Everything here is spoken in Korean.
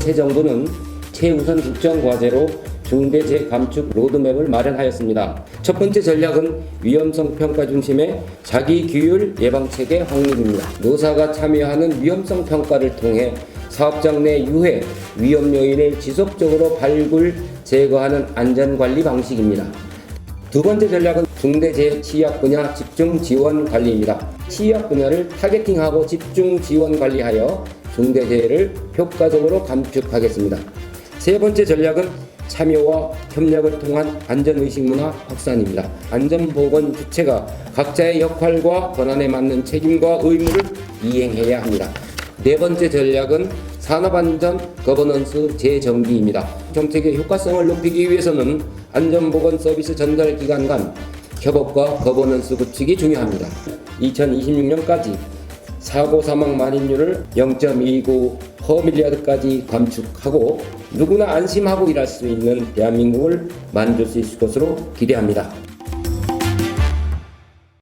새 정부는 최우선 국정 과제로 중대재해 감축 로드맵을 마련하였습니다. 첫 번째 전략은 위험성 평가 중심의 자기 규율 예방 체계 확립입니다. 노사가 참여하는 위험성 평가를 통해 사업장 내 유해 위험 요인을 지속적으로 발굴 제거하는 안전 관리 방식입니다. 두 번째 전략은 중대재해 취약 분야 집중 지원 관리입니다. 취약 분야를 타겟팅하고 집중 지원 관리하여 중대재해를 효과적으로 감축하겠습니다. 세 번째 전략은 참여와 협력을 통한 안전의식 문화 확산입니다. 안전보건 주체가 각자의 역할과 권한에 맞는 책임과 의무를 이행해야 합니다. 네 번째 전략은 산업안전 거버넌스 재정비입니다. 정책의 효과성을 높이기 위해서는 안전보건 서비스 전달 기관 간 협업과 거버넌스 구축이 중요합니다. 2026년까지 사고 사망 만인율을 0.29 퍼밀리아드까지 감축하고 누구나 안심하고 일할 수 있는 대한민국을 만들 수 있을 것으로 기대합니다.